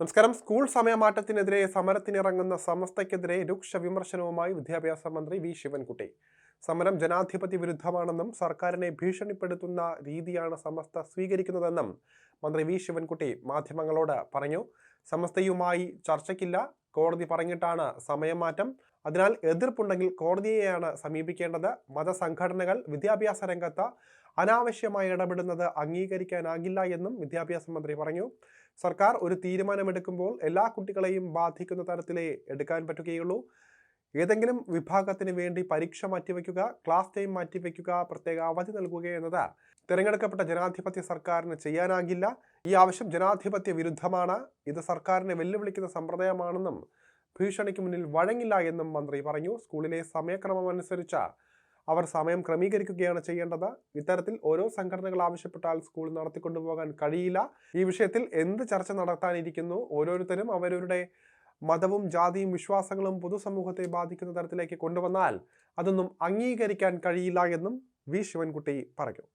നമസ്കാരം. സ്കൂൾ സമയമാറ്റത്തിനെതിരെ സമരത്തിനിറങ്ങുന്ന സമസ്തയ്ക്കെതിരെ രൂക്ഷ വിമർശനവുമായി വിദ്യാഭ്യാസ മന്ത്രി വി. ശിവൻകുട്ടി. സമരം ജനാധിപത്യ വിരുദ്ധമാണെന്നും സർക്കാരിനെ ഭീഷണിപ്പെടുത്തുന്ന രീതിയാണ് സമസ്ത സ്വീകരിക്കുന്നതെന്നും മന്ത്രി വി. ശിവൻകുട്ടി മാധ്യമങ്ങളോട് പറഞ്ഞു. സമസ്തയുമായി ചർച്ചയ്ക്കില്ല. കോടതി പറഞ്ഞിട്ടാണ് സമയം മാറ്റം അതിനാൽ എതിർപ്പുണ്ടെങ്കിൽ കോടതിയെയാണ് സമീപിക്കേണ്ടത്. മതസംഘടനകൾ വിദ്യാഭ്യാസ രംഗത്ത് അനാവശ്യമായി ഇടപെടുന്നത് അംഗീകരിക്കാനാകില്ല എന്നും വിദ്യാഭ്യാസ മന്ത്രി പറഞ്ഞു. സർക്കാർ ഒരു തീരുമാനമെടുക്കുമ്പോൾ എല്ലാ കുട്ടികളെയും ബാധിക്കുന്ന തരത്തിലേ എടുക്കാൻ പറ്റുകയുള്ളൂ. ഏതെങ്കിലും വിഭാഗത്തിന് വേണ്ടി പരീക്ഷ മാറ്റിവെക്കുക ക്ലാസ് ടൈം മാറ്റിവെക്കുക പ്രത്യേക അവധി നൽകുക എന്നത്. തിരഞ്ഞെടുക്കപ്പെട്ട ജനാധിപത്യ സർക്കാരിന് ചെയ്യാനാകില്ല. ഈ ആവശ്യം ജനാധിപത്യ വിരുദ്ധമാണ്. ഇത് സർക്കാരിനെ വെല്ലുവിളിക്കുന്ന സമ്പ്രദായമാണെന്നും ഭീഷണിക്ക് മുന്നിൽ വഴങ്ങില്ല എന്നും മന്ത്രി പറഞ്ഞു. സ്കൂളിലെ സമയക്രമം അനുസരിച്ച് അവർ സമയം ക്രമീകരിക്കുകയാണ് ചെയ്യേണ്ടത്. ഇത്തരത്തിൽ ഓരോ സംഘടനകൾ ആവശ്യപ്പെട്ടാൽ സ്കൂൾ നടത്തിക്കൊണ്ടുപോകാൻ കഴിയില്ല. ഈ വിഷയത്തിൽ എന്ത് ചർച്ച നടത്താനിരിക്കുന്നു? ഓരോരുത്തരും അവരവരുടെ മതവും ജാതിയും വിശ്വാസങ്ങളും പൊതുസമൂഹത്തെ ബാധിക്കുന്ന തരത്തിലേക്ക് കൊണ്ടുവന്നാൽ അതൊന്നും അംഗീകരിക്കാൻ കഴിയില്ല എന്നും വി. ശിവൻകുട്ടി പറഞ്ഞു.